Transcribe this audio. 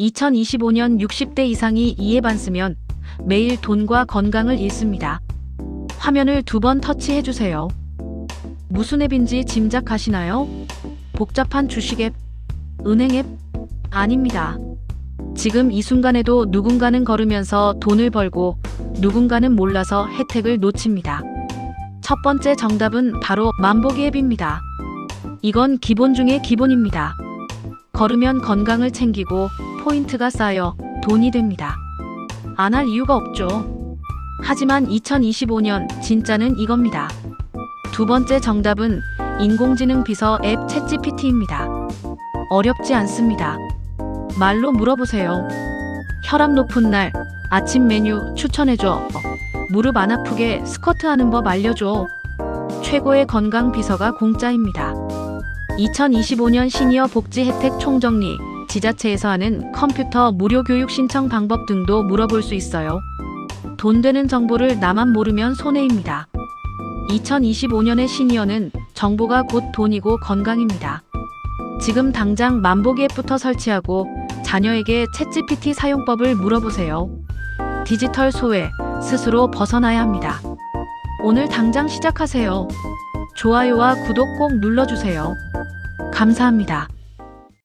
2025년 60대 이상이 이에 반쓰면 매일 돈과 건강을 잃습니다. 화면을 두 번 터치해 주세요. 무슨 앱인지 짐작하시나요? 복잡한 주식 앱, 은행 앱? 아닙니다. 지금 이 순간에도 누군가는 걸으면서 돈을 벌고 누군가는 몰라서 혜택을 놓칩니다. 첫 번째 정답은 바로 만보기 앱입니다. 이건 기본 중의 기본입니다. 걸으면 건강을 챙기고 포인트가 쌓여 돈이 됩니다. 안 할 이유가 없죠. 하지만 2025년 진짜는 이겁니다. 두 번째 정답은 인공지능 비서 앱 챗GPT입니다. 어렵지 않습니다. 말로 물어보세요. 혈압 높은 날 아침 메뉴 추천해줘. 무릎 안 아프게 스쿼트 하는 법 알려줘. 최고의 건강 비서가 공짜입니다. 2025년 시니어 복지 혜택 총정리, 지자체에서 하는 컴퓨터 무료 교육 신청 방법 등도 물어볼 수 있어요. 돈 되는 정보를 나만 모르면 손해입니다. 2025년의 시니어는 정보가 곧 돈이고 건강입니다. 지금 당장 만보기 앱부터 설치하고 자녀에게 챗GPT 사용법을 물어보세요. 디지털 소외, 스스로 벗어나야 합니다. 오늘 당장 시작하세요. 좋아요와 구독 꼭 눌러주세요. 감사합니다.